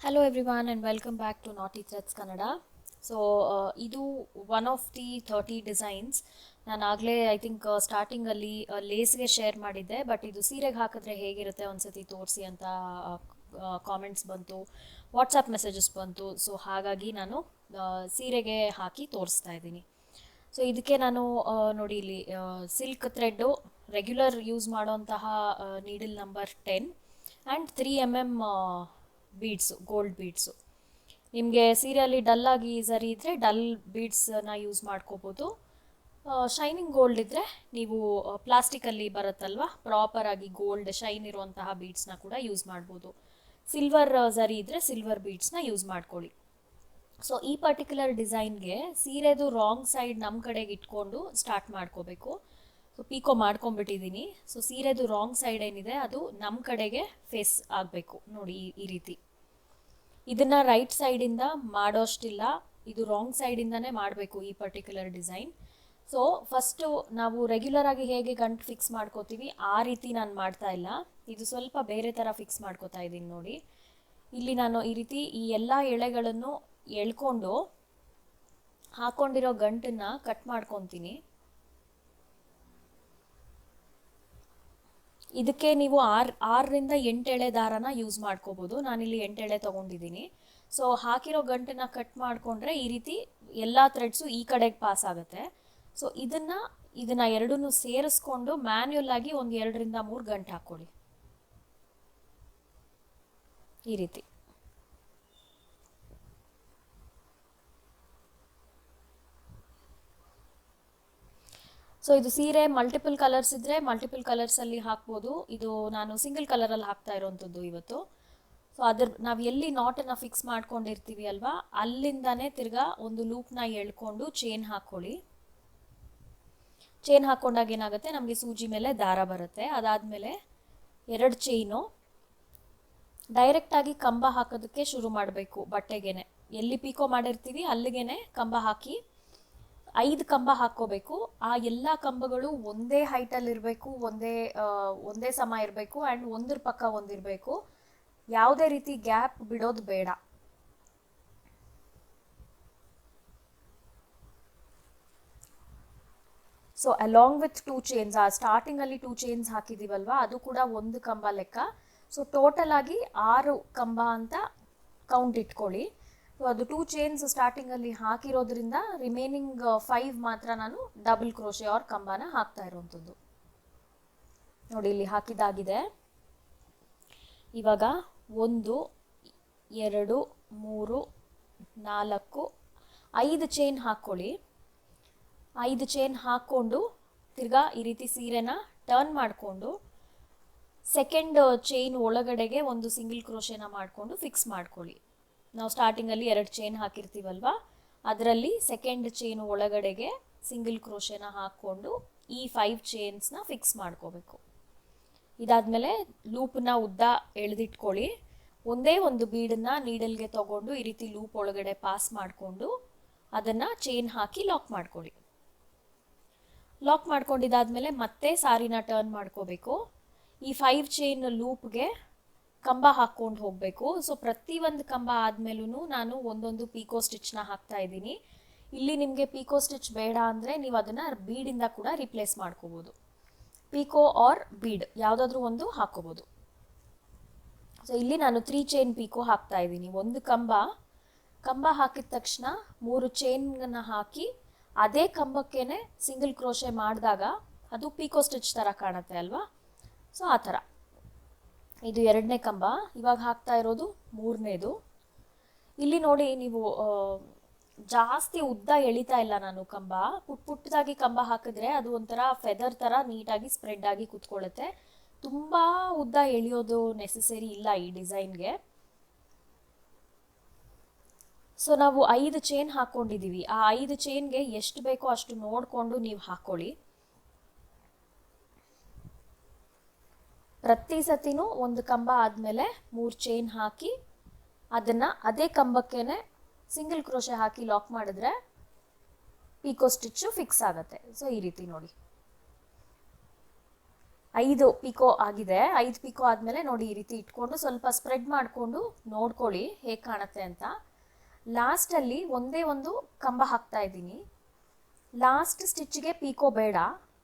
Hello everyone and welcome back to Naati threads Kannada so ಇದು one of the thirty designs ನಾನು ಆಗಲೇ I think ಸ್ಟಾರ್ಟಿಂಗಲ್ಲಿ ಲೇಸ್ಗೆ share ಮಾಡಿದ್ದೆ but ಇದು ಸೀರೆಗೆ ಹಾಕಿದ್ರೆ ಹೇಗಿರುತ್ತೆ ಒಂದ್ಸತಿ ತೋರಿಸಿ ಅಂತ ಕಾಮೆಂಟ್ಸ್ ಬಂತು ವಾಟ್ಸಪ್ ಮೆಸೇಜಸ್ ಬಂತು. ಸೊ ಹಾಗಾಗಿ ನಾನು ಆ, ಸೀರೆಗೆ ಹಾಕಿ ತೋರಿಸ್ತಾ ಇದ್ದೀನಿ. ಸೊ ಇದಕ್ಕೆ ನಾನು ನೋಡಿ ಇಲ್ಲಿ silk thread regular use ಮಾಡೋಂತಹ needle number ten and three M M beads gold beads ನಿಮಗೆ ಸೀರೆಯಲ್ಲಿ ಆಗಿ ಸರಿ ಇದ್ದರೆ ಡಲ್ ಬೀಡ್ಸನ್ನ ಯೂಸ್ ಮಾಡ್ಕೋಬೋದು. ಶೈನಿಂಗ್ ಗೋಲ್ಡ್ ಇದ್ದರೆ ನೀವು ಪ್ಲಾಸ್ಟಿಕಲ್ಲಿ ಬರುತ್ತಲ್ವ? ಪ್ರಾಪರಾಗಿ ಗೋಲ್ಡ್ ಶೈನ್ ಇರುವಂತಹ ಬೀಡ್ಸ್ನ ಕೂಡ ಯೂಸ್ ಮಾಡ್ಬೋದು. ಸಿಲ್ವರ್ ಸರಿ ಇದ್ದರೆ ಸಿಲ್ವರ್ ಬೀಡ್ಸ್ನ ಯೂಸ್ ಮಾಡ್ಕೊಳ್ಳಿ. ಸೊ ಈ ಪರ್ಟಿಕ್ಯುಲರ್ ಡಿಸೈನ್ಗೆ ಸೀರೆದು ರಾಂಗ್ ಸೈಡ್ ನಮ್ಮ ಕಡೆಗೆ ಇಟ್ಕೊಂಡು ಸ್ಟಾರ್ಟ್ ಮಾಡ್ಕೋಬೇಕು. ಸೊ ಪೀಕೋ ಮಾಡ್ಕೊಂಬಿಟ್ಟಿದ್ದೀನಿ ಸೊ ಸೀರೆದು ರಾಂಗ್ ಸೈಡ್ ಏನಿದೆ, ಅದು ನಮ್ಮ ಕಡೆಗೆ ಫೇಸ್ ಆಗಬೇಕು. ನೋಡಿ ಈ ರೀತಿ. ಇದನ್ನ ರೈಟ್ ಸೈಡಿಂದ ಮಾಡೋಷ್ಟಿಲ್ಲ. ಇದು ರಾಂಗ್ ಸೈಡಿಂದನೇ ಮಾಡಬೇಕು ಈ ಪರ್ಟಿಕ್ಯುಲರ್ ಡಿಸೈನ್ ಸೊ ಫಸ್ಟು ನಾವು ರೆಗ್ಯುಲರ್ ಆಗಿ ಹೇಗೆ ಗಂಟು ಫಿಕ್ಸ್ ಮಾಡ್ಕೋತೀವಿ, ಆ ರೀತಿ ನಾನು ಮಾಡ್ತಾ ಇಲ್ಲ. ಇದು ಸ್ವಲ್ಪ ಬೇರೆ ಥರ ಫಿಕ್ಸ್ ಮಾಡ್ಕೋತಾ ಇದ್ದೀನಿ ನೋಡಿ. ಇಲ್ಲಿ ನಾನು ಈ ರೀತಿ ಈ ಎಲ್ಲ ಎಳೆಗಳನ್ನು ಎಳ್ಕೊಂಡು ಹಾಕೊಂಡಿರೋ ಗಂಟನ್ನ ಕಟ್ ಮಾಡ್ಕೊತೀನಿ. ಇದಕ್ಕೆ ನೀವು ಆರ್, ಆರರಿಂದ ಎಳೆ ದಾರನ ಯೂಸ್ ಮಾಡ್ಕೋಬೋದು. ನಾನಿಲ್ಲಿ ಎಳೆ ತೊಗೊಂಡಿದ್ದೀನಿ. ಸೊ ಹಾಕಿರೋ ಗಂಟನ್ನ ಕಟ್ ಮಾಡಿಕೊಂಡ್ರೆ ಈ ರೀತಿ ಎಲ್ಲ ಥ್ರೆಡ್ಸು ಈ ಕಡೆಗೆ ಪಾಸ್ ಆಗುತ್ತೆ. ಸೊ ಇದನ್ನು ಇದನ್ನು ಎರಡನ್ನೂ ಸೇರಿಸ್ಕೊಂಡು ಮ್ಯಾನ್ಯಲ್ ಆಗಿ ಒಂದು ಎರಡರಿಂದ ಮೂರು ಗಂಟೆ ಹಾಕ್ಕೊಳ್ಳಿ. ಈ ರೀತಿ. ಸೊ ಇದು ಸೀರೆ ಮಲ್ಟಿಪಲ್ ಕಲರ್ಸ್ ಇದ್ರೆ ಮಲ್ಟಿಪಲ್ ಕಲರ್ಸ್ ಅಲ್ಲಿ ಹಾಕ್ಬೋದು. ಇದು ನಾನು ಸಿಂಗಲ್ ಕಲರ್ ಅಲ್ಲಿ ಹಾಕ್ತಾ ಇರೋವಂಥದ್ದು ಇವತ್ತು. ಸೊ ಅದ್ರ ನಾವು ಎಲ್ಲಿ ನಾಟನ್ನ ಫಿಕ್ಸ್ ಮಾಡ್ಕೊಂಡಿರ್ತೀವಿ ಅಲ್ವಾ? ಅಲ್ಲಿಂದಾನೇ ತಿರ್ಗಾ ಒಂದು ಲೂಪ್ನ ಎಳ್ಕೊಂಡು ಚೈನ್ ಹಾಕೊಳ್ಳಿ. ಚೈನ್ ಹಾಕೊಂಡಾಗ ಏನಾಗುತ್ತೆ? ನಮಗೆ ಸೂಜಿ ಮೇಲೆ ದಾರ ಬರುತ್ತೆ. ಅದಾದ್ಮೇಲೆ ಎರಡು ಚೈನು ಡೈರೆಕ್ಟಾಗಿ ಕಂಬ ಹಾಕೋದಕ್ಕೆ ಶುರು ಮಾಡಬೇಕು ಬಟ್ಟೆಗೆನೆ. ಎಲ್ಲಿ ಪೀಕೋ ಮಾಡಿರ್ತೀವಿ ಅಲ್ಲಿಗೆನೆ ಕಂಬ ಹಾಕಿ ಐದು ಕಂಬ ಹಾಕೋಬೇಕು ಆ ಎಲ್ಲ ಕಂಬಗಳು ಒಂದೇ ಹೈಟಲ್ಲಿ ಇರಬೇಕು, ಒಂದೇ ಒಂದೇ ಸಮ ಇರಬೇಕು ಆ್ಯಂಡ್ ಒಂದ್ರ ಪಕ್ಕ ಒಂದಿರಬೇಕು ಯಾವುದೇ ರೀತಿ ಗ್ಯಾಪ್ ಬಿಡೋದು ಬೇಡ. So along with two chains ಆ ಸ್ಟಾರ್ಟಿಂಗಲ್ಲಿ ಟೂ ಚೇನ್ಸ್ ಹಾಕಿದ್ದೀವಲ್ವಾ ಅದು ಕೂಡ ಒಂದು ಕಂಬ ಲೆಕ್ಕ. ಸೊ ಟೋಟಲ್ ಆಗಿ ಆರು ಕಂಬ ಅಂತ ಕೌಂಟ್ ಇಟ್ಕೊಳ್ಳಿ. ಅದು ಟೂ ಚೈನ್ಸ್ ಸ್ಟಾರ್ಟಿಂಗಲ್ಲಿ ಹಾಕಿರೋದ್ರಿಂದ ರಿಮೈನಿಂಗ್ ಫೈವ್ ಮಾತ್ರ ನಾನು ಡಬಲ್ ಕ್ರೋಶೆ ಆರ್ ಕಂಬಾನ ಹಾಕ್ತಾ ಇರೋವಂಥದ್ದು. ನೋಡಿ, ಇಲ್ಲಿ ಹಾಕಿದಾಗಿದೆ ಇವಾಗ ಒಂದು, ಎರಡು, ಮೂರು, ನಾಲ್ಕು, ಐದು ಚೈನ್ ಹಾಕ್ಕೊಳ್ಳಿ. ಐದು ಚೈನ್ ಹಾಕ್ಕೊಂಡು ತಿರ್ಗಾ ಈ ರೀತಿ ಸೀರೆನ ಟರ್ನ್ ಮಾಡಿಕೊಂಡು ಸೆಕೆಂಡ್ ಚೈನ್ ಒಳಗಡೆಗೆ ಒಂದು ಸಿಂಗಲ್ ಕ್ರೋಶೆನ ಮಾಡಿಕೊಂಡು ಫಿಕ್ಸ್ ಮಾಡ್ಕೊಳ್ಳಿ. ನಾವು ಸ್ಟಾರ್ಟಿಂಗಲ್ಲಿ ಎರಡು ಚೈನ್ ಹಾಕಿರ್ತೀವಲ್ವಾ? ಅದರಲ್ಲಿ ಸೆಕೆಂಡ್ ಚೈನ್ ಒಳಗಡೆಗೆ ಸಿಂಗಲ್ ಕ್ರೋಷೇನ ಹಾಕ್ಕೊಂಡು ಈ ಫೈವ್ ಚೈನ್ಸ್ನ ಫಿಕ್ಸ್ ಮಾಡ್ಕೋಬೇಕು. ಇದಾದಮೇಲೆ ಲೂಪ್ನ ಉದ್ದ ಎಳೆದಿಟ್ಕೊಳ್ಳಿ. ಒಂದೇ ಒಂದು ಬೀಡನ್ನ ನೀಡಲ್ಗೆ ತಗೊಂಡು ಈ ರೀತಿ ಲೂಪ್ ಒಳಗಡೆ ಪಾಸ್ ಮಾಡಿಕೊಂಡು ಅದನ್ನು ಚೈನ್ ಹಾಕಿ ಲಾಕ್ ಮಾಡ್ಕೊಳ್ಳಿ. ಲಾಕ್ ಮಾಡ್ಕೊಂಡಿದ್ದಾದ್ಮೇಲೆ ಮತ್ತೆ ಸಾರಿನ ಟರ್ನ್ ಮಾಡ್ಕೋಬೇಕು. ಈ ಫೈವ್ ಚೈನ್ ಲೂಪ್ಗೆ ಕಂಬ ಹಾಕ್ಕೊಂಡು ಹೋಗಬೇಕು. ಸೊ ಪ್ರತಿ ಒಂದು ಕಂಬ ಆದ್ಮೇಲೂ ನಾನು ಒಂದೊಂದು ಪೀಕೋ ಸ್ಟಿಚ್ನ ಹಾಕ್ತಾ ಇದ್ದೀನಿ. ಇಲ್ಲಿ ನಿಮಗೆ ಪೀಕೋ ಸ್ಟಿಚ್ ಬೇಡ ಅಂದರೆ ನೀವು ಅದನ್ನು ಬೀಡಿಂದ ಕೂಡ ರಿಪ್ಲೇಸ್ ಮಾಡ್ಕೋಬೋದು. ಪೀಕೋ ಆರ್ ಬೀಡ್ ಯಾವುದಾದ್ರೂ ಒಂದು ಹಾಕೋಬೋದು. ಸೊ ಇಲ್ಲಿ ನಾನು ತ್ರೀ ಚೈನ್ ಪೀಕೋ ಹಾಕ್ತಾ ಇದ್ದೀನಿ. ಒಂದು ಕಂಬ ಕಂಬ ಹಾಕಿದ ತಕ್ಷಣ ಮೂರು ಚೈನ್ನ ಹಾಕಿ ಅದೇ ಕಂಬಕ್ಕೇನೆ ಸಿಂಗಲ್ ಕ್ರೋಶೆ ಮಾಡಿದಾಗ ಅದು ಪೀಕೋ ಸ್ಟಿಚ್ ಥರ ಕಾಣುತ್ತೆ ಅಲ್ವಾ? ಸೊ ಆ ಥರ ಇದು ಎರಡನೇ ಕಂಬ. ಇವಾಗ ಹಾಕ್ತಾ ಇರೋದು ಮೂರನೇದು. ಇಲ್ಲಿ ನೋಡಿ ನೀವು ಜಾಸ್ತಿ ಉದ್ದ ಎಳಿತಾ ಇಲ್ಲ ನಾನು ಕಂಬ. ಪುಟ್ ಪುಟ್ಟದಾಗಿ ಕಂಬ ಹಾಕಿದ್ರೆ ಅದು ಒಂಥರ ಫೆದರ್ ಥರ ನೀಟಾಗಿ ಸ್ಪ್ರೆಡ್ ಆಗಿ ಕುತ್ಕೊಳ್ಳುತ್ತೆ. ತುಂಬ ಉದ್ದ ಎಳೆಯೋದು ನೆಸೆಸರಿ ಇಲ್ಲ ಈ ಡಿಸೈನ್ಗೆ ಸೊ ನಾವು ಐದು ಚೈನ್ ಹಾಕ್ಕೊಂಡಿದ್ದೀವಿ ಆ ಐದು ಚೈನ್ಗೆ ಎಷ್ಟು ಬೇಕೋ ಅಷ್ಟು ನೋಡಿಕೊಂಡು ನೀವು ಹಾಕ್ಕೊಳ್ಳಿ. ಪ್ರತಿ ಸತಿನೂ ಒಂದು ಕಂಬ ಆದಮೇಲೆ ಮೂರು ಚೈನ್ ಹಾಕಿ ಅದನ್ನು ಅದೇ ಕಂಬಕ್ಕೇನೆ ಸಿಂಗಲ್ ಕ್ರೋಶೆ ಹಾಕಿ ಲಾಕ್ ಮಾಡಿದ್ರೆ ಪೀಕೋ ಸ್ಟಿಚ್ಚು ಫಿಕ್ಸ್ ಆಗುತ್ತೆ. ಸೊ ಈ ರೀತಿ ನೋಡಿ. ಐದು ಪಿಕೋ ಆಗಿದೆ. ಐದು ಪಿಕೋ ಆದಮೇಲೆ ನೋಡಿ ಈ ರೀತಿ ಇಟ್ಕೊಂಡು ಸ್ವಲ್ಪ ಸ್ಪ್ರೆಡ್ ಮಾಡಿಕೊಂಡು ನೋಡ್ಕೊಳ್ಳಿ ಹೇಗೆ ಕಾಣುತ್ತೆ ಅಂತ. ಲಾಸ್ಟಲ್ಲಿ ಒಂದೇ ಒಂದು ಕಂಬ ಹಾಕ್ತಾ ಇದ್ದೀನಿ. ಲಾಸ್ಟ್ ಸ್ಟಿಚ್ಗೆ ಪೀಕೋ ಬೇಡ.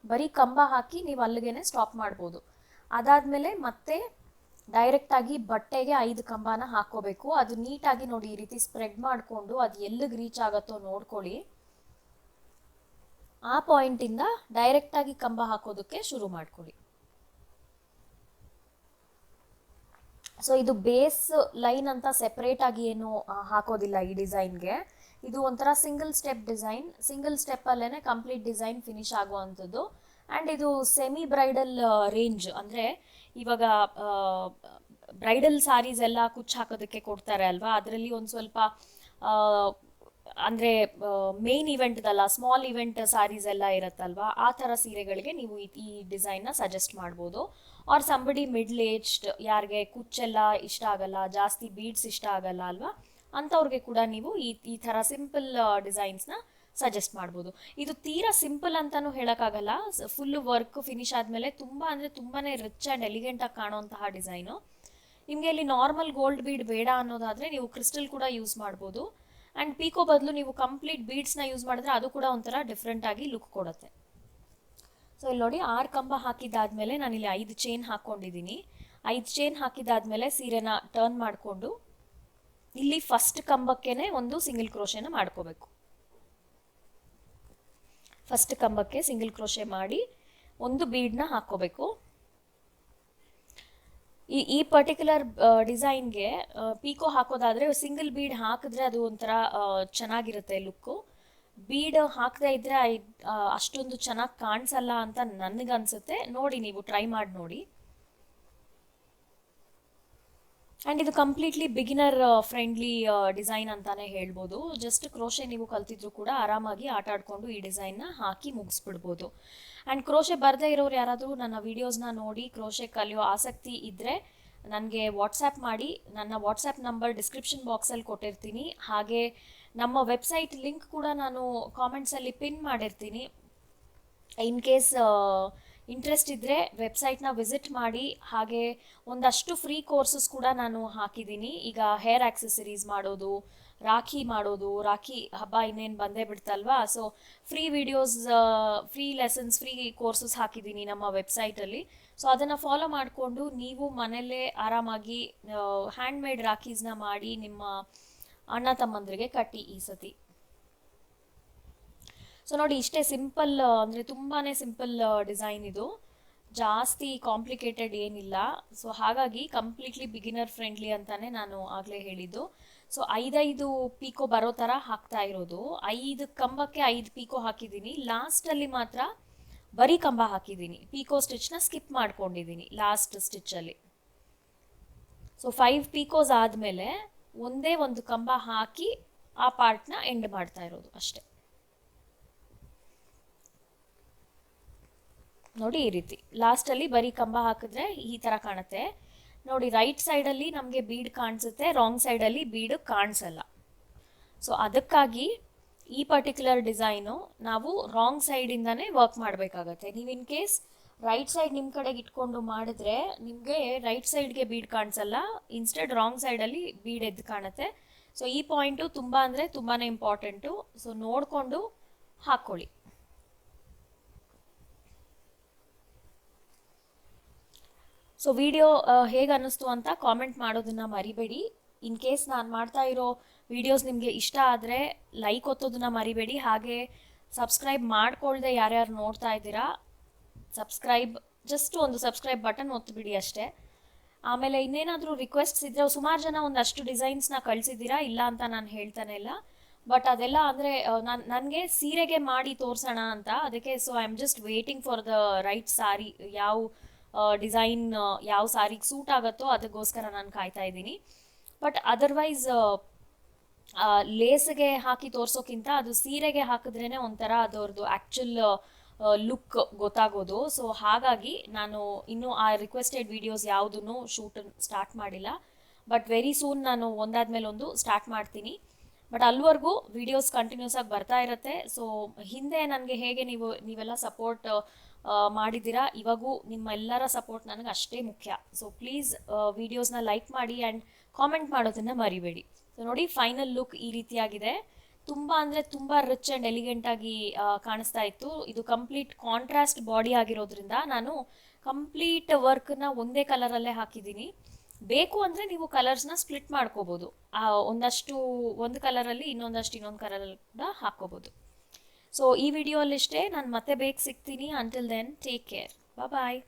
ಬರೀ ಕಂಬ ಹಾಕಿ ನೀವು ಅಲ್ಲಿಗೆ ಸ್ಟಾಪ್ ಮಾಡ್ಬೋದು. ಅದಾದಮೇಲೆ ಮತ್ತೆ ಡೈರೆಕ್ಟಾಗಿ ಬಟ್ಟೆಗೆ ಐದು ಕಂಬನ ಹಾಕೋಬೇಕು ಅದು ನೀಟಾಗಿ ನೋಡಿ ಈ ರೀತಿ ಸ್ಪ್ರೆಡ್ ಮಾಡಿಕೊಂಡು ಅದು ಎಲ್ಲಿಗೆ ರೀಚ್ ಆಗುತ್ತೋ ನೋಡ್ಕೊಳ್ಳಿ. ಆ ಪಾಯಿಂಟಿಂದ ಡೈರೆಕ್ಟಾಗಿ ಕಂಬ ಹಾಕೋದಕ್ಕೆ ಶುರು ಮಾಡ್ಕೊಳ್ಳಿ. ಸೊ ಇದು ಬೇಸ್ ಲೈನ್ ಅಂತ ಸೆಪರೇಟ್ ಆಗಿ ಏನು ಹಾಕೋದಿಲ್ಲ ಈ ಡಿಸೈನ್ಗೆ ಇದು ಒಂಥರ single step design single step ಅಲ್ಲೇನೆ ಕಂಪ್ಲೀಟ್ ಡಿಸೈನ್ ಫಿನಿಶ್ ಆಗುವಂಥದ್ದು. ಆ್ಯಂಡ್ ಇದು ಸೆಮಿ ಬ್ರೈಡಲ್ ರೇಂಜ್ ಅಂದರೆ ಇವಾಗ ಬ್ರೈಡಲ್ ಸಾರೀಸ್ ಎಲ್ಲ ಕುಚ್ಚು ಹಾಕೋದಕ್ಕೆ ಕೊಡ್ತಾರೆ ಅಲ್ವಾ? ಅದರಲ್ಲಿ ಒಂದು ಸ್ವಲ್ಪ ಅಂದರೆ ಮೇನ್ ಇವೆಂಟ್ದಲ್ಲ ಸ್ಮಾಲ್ ಇವೆಂಟ್ ಸ್ಯಾರೀಸ್ ಎಲ್ಲ ಇರುತ್ತಲ್ವಾ? ಆ ಥರ ಸೀರೆಗಳಿಗೆ ನೀವು ಈ- ಈ ಡಿಸೈನ್ನ ಸಜೆಸ್ಟ್ ಮಾಡ್ಬೋದು. ಆರ್ ಸಂಬಡಿ ಮಿಡ್ಲ್ ಏಜ್ಡ್ ಯಾರಿಗೆ ಕುಚ್ಚೆಲ್ಲ ಇಷ್ಟ ಆಗಲ್ಲ, ಜಾಸ್ತಿ ಬೀಡ್ಸ್ ಇಷ್ಟ ಆಗಲ್ಲ ಅಲ್ವಾ? ಅಂಥವ್ರಿಗೆ ಕೂಡ ನೀವು ಈ ಈ ಥರ ಸಿಂಪಲ್ ಡಿಸೈನ್ಸ್ನ ಸಜೆಸ್ಟ್ ಮಾಡ್ಬೋದು. ಇದು ತೀರಾ ಸಿಂಪಲ್ ಅಂತಲೂ ಹೇಳೋಕ್ಕಾಗಲ್ಲ. ಫುಲ್ ವರ್ಕ್ ಫಿನಿಶ್ ಆದಮೇಲೆ ತುಂಬ ಅಂದರೆ ತುಂಬಾ ರಿಚ್ ಆ್ಯಂಡ್ ಎಲಿಗೆಂಟಾಗಿ ಕಾಣುವಂತಹ ಡಿಸೈನು ನಿಮಗೆ ಇಲ್ಲಿ ನಾರ್ಮಲ್ ಗೋಲ್ಡ್ ಬೀಡ್ ಬೇಡ ಅನ್ನೋದಾದರೆ ನೀವು ಕ್ರಿಸ್ಟಲ್ ಕೂಡ ಯೂಸ್ ಮಾಡ್ಬೋದು. ಆ್ಯಂಡ್ ಪೀಕೋ ಬದಲು ನೀವು ಕಂಪ್ಲೀಟ್ ಬೀಡ್ಸ್ನ ಯೂಸ್ ಮಾಡಿದ್ರೆ ಅದು ಕೂಡ ಒಂಥರ ಡಿಫ್ರೆಂಟಾಗಿ ಲುಕ್ ಕೊಡುತ್ತೆ. ಸೊ ಇಲ್ಲಿ ನೋಡಿ ಆರು ಕಂಬ ಹಾಕಿದಾದ್ಮೇಲೆ ನಾನು ಇಲ್ಲಿ ಐದು ಚೈನ್ ಹಾಕ್ಕೊಂಡಿದ್ದೀನಿ ಐದು ಚೈನ್ ಹಾಕಿದ್ದಾದಮೇಲೆ ಸೀರೆನ ಟರ್ನ್ ಮಾಡಿಕೊಂಡು ಇಲ್ಲಿ ಫಸ್ಟ್ ಕಂಬಕ್ಕೇನೆ ಒಂದು ಸಿಂಗಲ್ ಕ್ರೋಶೆನ ಮಾಡ್ಕೋಬೇಕು. ಫಸ್ಟ್ ಕಂಬಕ್ಕೆ ಸಿಂಗಲ್ ಕ್ರೋಶೆ ಮಾಡಿ ಒಂದು ಬೀಡ್ನ ಹಾಕ್ಕೋಬೇಕು. ಈ ಈ ಪರ್ಟಿಕ್ಯುಲರ್ ಡಿಸೈನ್ಗೆ ಪೀಕೋ ಹಾಕೋದಾದ್ರೆ ಸಿಂಗಲ್ ಬೀಡ್ ಹಾಕಿದ್ರೆ ಅದು ಒಂಥರ ಚೆನ್ನಾಗಿರುತ್ತೆ ಲುಕ್ಕು ಬೀಡ್ ಹಾಕದೇ ಇದ್ರೆ ಅಷ್ಟೊಂದು ಚೆನ್ನಾಗಿ ಕಾಣಿಸಲ್ಲ ಅಂತ ನನಗನ್ಸುತ್ತೆ. ನೋಡಿ ನೀವು ಟ್ರೈ ಮಾಡಿ ನೋಡಿ. ಆ್ಯಂಡ್ ಇದು ಕಂಪ್ಲೀಟ್ಲಿ ಬಿಗಿನರ್ ಫ್ರೆಂಡ್ಲಿ ಡಿಸೈನ್ ಅಂತಾನೆ ಹೇಳ್ಬೋದು. ಜಸ್ಟ್ ಕ್ರೋಶೆ ನೀವು ಕಲ್ತಿದ್ರು ಕೂಡ ಆರಾಮಾಗಿ ಆಟ ಆಡ್ಕೊಂಡು ಈ ಡಿಸೈನ್ನ ಹಾಕಿ ಮುಗಿಸ್ಬಿಡ್ಬೋದು. ಆ್ಯಂಡ್ ಕ್ರೋಶೆ ಬರದೇ ಇರೋರು ಯಾರಾದರೂ ನನ್ನ ವೀಡಿಯೋಸ್ನ ನೋಡಿ ಕ್ರೋಶೆ ಕಲಿಯೋ ಆಸಕ್ತಿ ಇದ್ದರೆ ನನಗೆ ವಾಟ್ಸ್ಯಾಪ್ ಮಾಡಿ. ನನ್ನ ವಾಟ್ಸ್ಯಾಪ್ ನಂಬರ್ ಡಿಸ್ಕ್ರಿಪ್ಷನ್ ಬಾಕ್ಸಲ್ಲಿ ಕೊಟ್ಟಿರ್ತೀನಿ. ಹಾಗೆ ನಮ್ಮ ವೆಬ್ಸೈಟ್ ಲಿಂಕ್ ಕೂಡ ನಾನು ಕಾಮೆಂಟ್ಸಲ್ಲಿ ಪಿನ್ ಮಾಡಿರ್ತೀನಿ. ಇನ್ ಕೇಸ್ ಇಂಟ್ರೆಸ್ಟ್ ಇದ್ದರೆ ವೆಬ್ಸೈಟ್ನ ವಿಸಿಟ್ ಮಾಡಿ, ಹಾಗೆ ಒಂದಷ್ಟು ಫ್ರೀ ಕೋರ್ಸಸ್ ಕೂಡ ನಾನು ಹಾಕಿದ್ದೀನಿ. ಈಗ ಹೇರ್ ಆಕ್ಸೆಸರೀಸ್ ಮಾಡೋದು, ರಾಖಿ ಮಾಡೋದು, ರಾಖಿ ಹಬ್ಬ ಇನ್ನೇನು ಬಂದೇ ಬಿಡ್ತಲ್ವಾ? So free videos free lessons free courses ಹಾಕಿದ್ದೀನಿ ನಮ್ಮ ವೆಬ್ಸೈಟಲ್ಲಿ ಸೊ ಅದನ್ನು ಫಾಲೋ ಮಾಡಿಕೊಂಡು ನೀವು ಮನೆಯಲ್ಲೇ ಆರಾಮಾಗಿ ಹ್ಯಾಂಡ್ಮೇಡ್ ರಾಖೀಸ್ನ ಮಾಡಿ ನಿಮ್ಮ ಅಣ್ಣ ತಮ್ಮಂದ್ರಿಗೆ ಕಟ್ಟಿ ಈ ಸತಿ. ಸೊ ನೋಡಿ, ಇಷ್ಟೇ ಸಿಂಪಲ್ ಅಂದರೆ ತುಂಬಾ ಸಿಂಪಲ್ ಡಿಸೈನ್ ಇದು. ಜಾಸ್ತಿ ಕಾಂಪ್ಲಿಕೇಟೆಡ್ ಏನಿಲ್ಲ. ಸೊ ಹಾಗಾಗಿ ಕಂಪ್ಲೀಟ್ಲಿ ಬಿಗಿನರ್ ಫ್ರೆಂಡ್ಲಿ ಅಂತಾನೆ ನಾನು ಆಗಲೇ ಹೇಳಿದ್ದು. ಸೊ ಐದೈದು ಪೀಕೋ ಬರೋ ಥರ ಹಾಕ್ತಾ ಇರೋದು. ಐದು ಕಂಬಕ್ಕೆ ಐದು ಪೀಕೋ ಹಾಕಿದ್ದೀನಿ. ಲಾಸ್ಟಲ್ಲಿ ಮಾತ್ರ ಬರೀ ಕಂಬ ಹಾಕಿದ್ದೀನಿ. ಪೀಕೋ ಸ್ಟಿಚ್ನ ಸ್ಕಿಪ್ ಮಾಡ್ಕೊಂಡಿದ್ದೀನಿ ಲಾಸ್ಟ್ ಸ್ಟಿಚ್ಚಲ್ಲಿ ಸೊ ಫೈವ್ ಪೀಕೋಸ್ ಆದಮೇಲೆ ಒಂದೇ ಒಂದು ಕಂಬ ಹಾಕಿ ಆ ಪಾರ್ಟ್ನ ಎಂಡ್ ಮಾಡ್ತಾ ಇರೋದು ಅಷ್ಟೇ. ನೋಡಿ ಈ ರೀತಿ. ಲಾಸ್ಟಲ್ಲಿ ಬರೀ ಕಂಬ ಹಾಕಿದ್ರೆ ಈ ಥರ ಕಾಣುತ್ತೆ. ನೋಡಿ ರೈಟ್ ಸೈಡಲ್ಲಿ ನಮಗೆ ಬೀಡ್ ಕಾಣಿಸುತ್ತೆ ರಾಂಗ್ ಸೈಡಲ್ಲಿ ಬೀಡ್ ಕಾಣಿಸಲ್ಲ. ಸೊ ಅದಕ್ಕಾಗಿ ಈ ಪರ್ಟಿಕ್ಯುಲರ್ ಡಿಸೈನು ನಾವು ರಾಂಗ್ ಸೈಡಿಂದನೇ ವರ್ಕ್ ಮಾಡಬೇಕಾಗತ್ತೆ. ನೀವು ಇನ್ ಕೇಸ್ ರೈಟ್ ಸೈಡ್ ನಿಮ್ಮ ಕಡೆಗೆ ಇಟ್ಕೊಂಡು ಮಾಡಿದ್ರೆ ನಿಮಗೆ ರೈಟ್ ಸೈಡ್ಗೆ ಬೀಡ್ ಕಾಣಿಸಲ್ಲ ಇನ್ಸ್ಟೆಡ್ ರಾಂಗ್ ಸೈಡಲ್ಲಿ ಬೀಡ್ ಎದ್ದು ಕಾಣುತ್ತೆ. ಸೊ ಈ ಪಾಯಿಂಟು ತುಂಬ ಅಂದರೆ ತುಂಬಾ ಇಂಪಾರ್ಟೆಂಟು ಸೊ ನೋಡಿಕೊಂಡು ಹಾಕ್ಕೊಳ್ಳಿ. ಸೊ ವಿಡಿಯೋ ಹೇಗೆ ಅನ್ನಿಸ್ತು ಅಂತ ಕಾಮೆಂಟ್ ಮಾಡೋದನ್ನ ಮರಿಬೇಡಿ. ಇನ್ ಕೇಸ್ ನಾನು ಮಾಡ್ತಾ ಇರೋ ವಿಡಿಯೋಸ್ ನಿಮಗೆ ಇಷ್ಟ ಆದರೆ ಲೈಕ್ ಒತ್ತೋದನ್ನ ಮರಿಬೇಡಿ. ಹಾಗೆ ಸಬ್ಸ್ಕ್ರೈಬ್ ಮಾಡ್ಕೊಳ್ದೆ ಯಾರ್ಯಾರು ನೋಡ್ತಾ ಇದ್ದೀರಾ ಸಬ್ಸ್ಕ್ರೈಬ್ ಜಸ್ಟ್ ಒಂದು ಸಬ್ಸ್ಕ್ರೈಬ್ ಬಟನ್ ಒತ್ತಿಬಿಡಿ ಅಷ್ಟೇ. ಆಮೇಲೆ ಇನ್ನೇನಾದರೂ ರಿಕ್ವೆಸ್ಟ್ಸ್ ಇದ್ದರೆ ಸುಮಾರು ಜನ ಒಂದಷ್ಟು ಡಿಸೈನ್ಸ್ನ ಕಳಿಸಿದ್ದೀರಾ, ಇಲ್ಲ ಅಂತ ನಾನು ಹೇಳ್ತಾನೆ ಇಲ್ಲ. ಬಟ್ ಅದೆಲ್ಲ ಅಂದರೆ ನಾನು, ನನಗೆ ಸೀರೆಗೆ ಮಾಡಿ ತೋರಿಸೋಣ ಅಂತ. ಅದಕ್ಕೆ so I am just waiting for the right sari ಯಾವ ಡಿಸೈನ್ ಯಾವ ಸಾರಿಗೆ ಸೂಟ್ ಆಗುತ್ತೋ ಅದಕ್ಕೋಸ್ಕರ ನಾನು ಕಾಯ್ತಾ ಇದ್ದೀನಿ. ಬಟ್ ಅದರ್ವೈಸ್ ಲೇಸ್ಗೆ ಹಾಕಿ ತೋರಿಸೋಕ್ಕಿಂತ ಅದು ಸೀರೆಗೆ ಹಾಕಿದ್ರೇ ಒಂಥರ ಅದರದ್ದು ಆ್ಯಕ್ಚುಲ್ ಲುಕ್ ಗೊತ್ತಾಗೋದು. ಸೊ ಹಾಗಾಗಿ ನಾನು ಇನ್ನೂ ಆ ರಿಕ್ವೆಸ್ಟೆಡ್ ವಿಡಿಯೋಸ್ ಯಾವುದನ್ನು ಶೂಟ್ ಸ್ಟಾರ್ಟ್ ಮಾಡಿಲ್ಲ. ಬಟ್ ವೆರಿ ಸೂನ್ ನಾನು ಒಂದಾದ್ಮೇಲೆ ಒಂದು ಸ್ಟಾರ್ಟ್ ಮಾಡ್ತೀನಿ. ಬಟ್ ಅಲ್ಲಿವರೆಗೂ ವಿಡಿಯೋಸ್ ಕಂಟಿನ್ಯೂಸ್ ಆಗಿ ಬರ್ತಾ ಇರುತ್ತೆ. ಸೊ ಹಿಂದೆ ನನಗೆ ಹೇಗೆ ನೀವು, ನೀವೆಲ್ಲ ಸಪೋರ್ಟ್ ಮಾಡಿದ್ದೀರಾ, ಇವಾಗೂ ನಿಮ್ಮೆಲ್ಲರ ಸಪೋರ್ಟ್ ನನಗೆ ಅಷ್ಟೇ ಮುಖ್ಯ. ಸೊ ಪ್ಲೀಸ್ ವಿಡಿಯೋಸ್ನ ಲೈಕ್ ಮಾಡಿ ಆ್ಯಂಡ್ ಕಾಮೆಂಟ್ ಮಾಡೋದನ್ನು ಮರಿಬೇಡಿ. ಸೊ ನೋಡಿ ಫೈನಲ್ ಲುಕ್ ಈ ರೀತಿಯಾಗಿದೆ. ತುಂಬ ಅಂದರೆ ತುಂಬ ರಿಚ್ ಆ್ಯಂಡ್ ಎಲಿಗೆಂಟಾಗಿ ಕಾಣಿಸ್ತಾ ಇತ್ತು. ಇದು ಕಂಪ್ಲೀಟ್ ಕಾಂಟ್ರಾಸ್ಟ್ ಬಾಡಿ ಆಗಿರೋದ್ರಿಂದ ನಾನು ಕಂಪ್ಲೀಟ್ ವರ್ಕ್ನ ಒಂದೇ ಕಲರಲ್ಲೇ ಹಾಕಿದ್ದೀನಿ. ಬೇಕು ಅಂದರೆ ನೀವು ಕಲರ್ಸ್ನ ಸ್ಪ್ಲಿಟ್ ಮಾಡ್ಕೋಬೋದು. ಒಂದಷ್ಟು, ಒಂದು ಕಲರಲ್ಲಿ ಇನ್ನೊಂದಷ್ಟು ಇನ್ನೊಂದು ಕಲರಲ್ಲಿ ಕೂಡ ಹಾಕ್ಕೋಬೋದು. ಸೊ ಈ ವಿಡಿಯೋ ಅಲ್ಲಿಷ್ಟೇ. ನಾನು ಮತ್ತೆ ಬೇಗ ಸಿಗ್ತೀನಿ. Until then take care bye